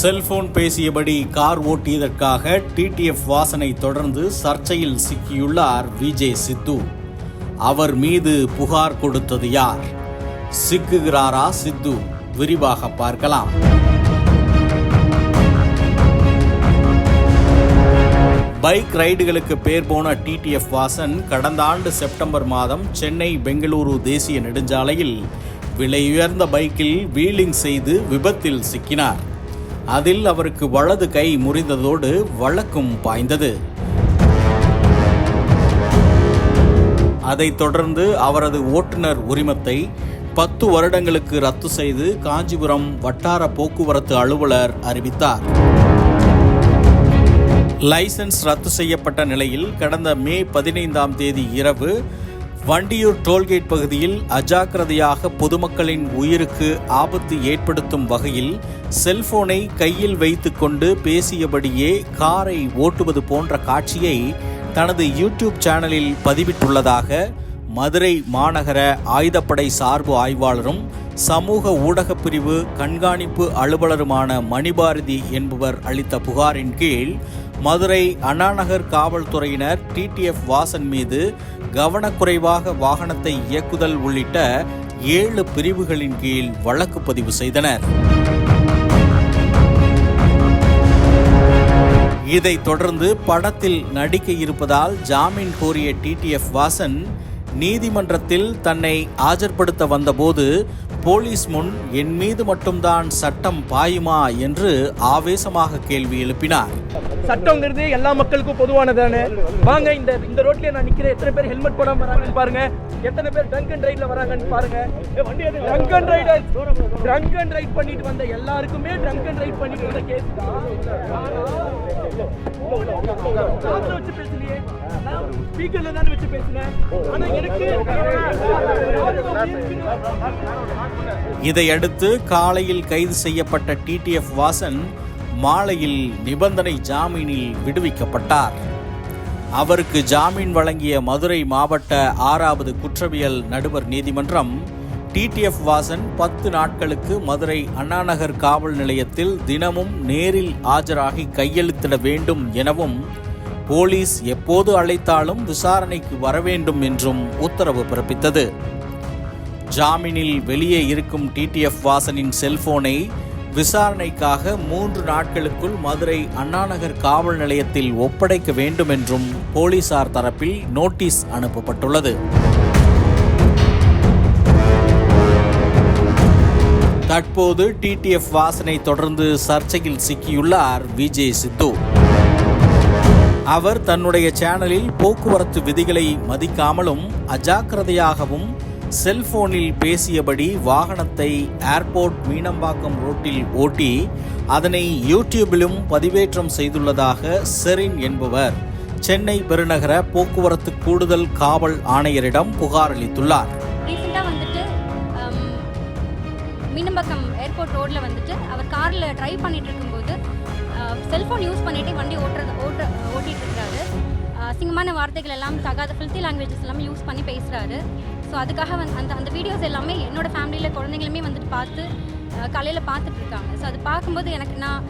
Cellphone பேசியபடி car ஓட்டியதற்காக TTF வாசனை தொடர்ந்து சர்ச்சையில் சிக்கியுள்ளார் விஜய் சித்து. அவர் மீது புகார் கொடுத்தது யார்? சிக்குகிறாரா சித்து? விரிவாக பார்க்கலாம். பைக் ரைடுகளுக்கு பேர் போன டிடிஎஃப் வாசன் கடந்த ஆண்டு செப்டம்பர் மாதம் சென்னை பெங்களூரு தேசிய நெடுஞ்சாலையில் விலையுயர்ந்த பைக்கில் வீலிங் செய்து விபத்தில் சிக்கினார். அதில் அவருக்கு வலது கை முறிந்ததோடு வழக்கும் பாய்ந்தது. அதைத் தொடர்ந்து அவரது ஓட்டுநர் உரிமத்தை பத்து வருடங்களுக்கு ரத்து செய்து காஞ்சிபுரம் வட்டார போக்குவரத்து அலுவலர் அறிவித்தார். லைசென்ஸ் ரத்து செய்யப்பட்ட நிலையில் கடந்த மே பதினைந்தாம் தேதி இரவு வண்டியூர் டோல்கேட் பகுதியில் அஜாக்கிரதையாக பொதுமக்களின் உயிருக்கு ஆபத்து ஏற்படுத்தும் வகையில் செல்போனை கையில் வைத்துக்கொண்டு பேசியபடியே காரை ஓட்டுவது போன்ற காட்சியை தனது யூடியூப் சேனலில் பதிவிட்டுள்ளதாக மதுரை மாநகர ஆயுதப்படை சார்பு ஆய்வாளரும் சமூக ஊடகப் பிரிவு கண்காணிப்பு அலுவலருமான மணிபாரதி என்பவர் அளித்த புகாரின் கீழ் மதுரை அண்ணாநகர் காவல்துறையினர் டிடிஎஃப் வாசன் மீது கவனக்குறைவாக வாகனத்தை இயக்குதல் உள்ளிட்ட ஏழு பிரிவுகளின் கீழ் வழக்கு பதிவு செய்தனர். இதைத் தொடர்ந்து படத்தில் நடிக்க இருப்பதால் ஜாமீன் கோரிய டிடிஎஃப் வாசன் நீதிமன்றத்தில் தன்னை ஆஜர்படுத்த வந்தபோது போலீஸ் முன் என் மீது மட்டும்தான் சட்டம் பாயுமா என்று ஆவேசமாக கேள்வி எழுப்பினார். சட்டங்கிறது எல்லா மக்களுக்கும் பொதுவானதானே? வாங்க இந்த இந்த ரோட்ல நான் நிக்கிறேன். எத்தனை பேர் ஹெல்மெட் போடாம வராங்கன்னு பாருங்க. எத்தனை பேர் ட்ரங்க் அண்ட் ரைட்ல வராங்கன்னு பாருங்க. Trunk and right trunk and right பண்ணிட்டு வந்த எல்லாருக்குமே ட்ரங்க் அண்ட் ரைட் பண்ணிட்டு வந்த கேஸ் தான். வச்சு பேசலையே ஸ்பீக்கர்ல வச்சு பேசினேன் ஆனா எனக்கு இதையடுத்து காலையில் கைது செய்யப்பட்ட டிடிஎஃப் வாசன் மாலையில் நிபந்தனை ஜாமீனில் விடுவிக்கப்பட்டார். அவருக்கு ஜாமீன் வழங்கிய மதுரை மாவட்ட ஆறாவது குற்றவியல் நடுவர் நீதிமன்றம் டிடிஎஃப் வாசன் பத்து நாட்களுக்கு மதுரை அண்ணாநகர் காவல் நிலையத்தில் தினமும் நேரில் ஆஜராகி கையெழுத்திட வேண்டும் எனவும் போலீஸ் எப்போது அழைத்தாலும் விசாரணைக்கு வர வேண்டும் என்றும் உத்தரவு பிறப்பித்தது. ஜாமீனில் வெளியே இருக்கும் டிடிஎஃப் வாசனின் செல்போனை விசாரணைக்காக மூன்று நாட்களுக்குள் மதுரை அண்ணாநகர் காவல் நிலையத்தில் ஒப்படைக்க வேண்டும் என்றும் போலீசார் தரப்பில் நோட்டீஸ் அனுப்பப்பட்டுள்ளது. தற்போது டிடிஎஃப் வாசனை தொடர்ந்து சர்ச்சையில் சிக்கியுள்ளார் விஜய் சித்து. அவர் தன்னுடைய சேனலில் போக்குவரத்து விதிகளை மதிக்காமலும் அஜாக்கிரதையாகவும் செல்போனில் பேசியபடி வாகனத்தை ஏர்போர்ட் மீனம்பாக்கம் ரோட்டில் ஓட்டி அதனை யூடியூபிலும் பதிவேற்றம் செய்துள்ளதாக செரின் என்பவர். சென்னை பெருநகர போக்குவரத்து கூடுதல் காவல் ஆணையரிடம் புகார் அளித்துள்ளார். மீனம்பாக்கம் ஏர்போர்ட் ரோட்டில் வந்துட்டு அவர் காரில் ட்ரைவ் பண்ணிட்டு இருக்கும்போது செல்ஃபோன் யூஸ் பண்ணிட்டு வண்டி ஓட்டுறது ஓட்ட ஓட்டிகிட்டு இருக்கிறாரு அசிங்கமான வார்த்தைகள் எல்லாம் தகாத ஃபில்த்தி லாங்குவேஜஸ் எல்லாமே யூஸ் பண்ணி பேசுகிறாரு ஸோ அதுக்காக வந்து அந்த அந்த வீடியோஸ் எல்லாமே என்னோடய ஃபேமிலியில் குழந்தைங்களுமே வந்துட்டு பார்த்து காலையில் பார்த்துட்டு இருக்காங்க ஸோ அது பார்க்கும்போது எனக்கு நான்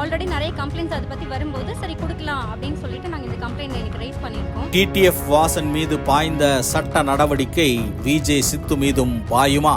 ஆல்ரெடி நிறைய கம்ப்ளைண்ட்ஸ் அதை பற்றி வரும்போது சரி கொடுக்கலாம் அப்படின்னு சொல்லிட்டு நாங்கள் இந்த கம்ப்ளைண்ட் எனக்கு ரைஸ் பண்ணியிருக்கோம். டிடிஎஃப் வாசன் மீது பாய்ந்த சட்ட நடவடிக்கை விஜே சித்து மீதும் பாயுமா?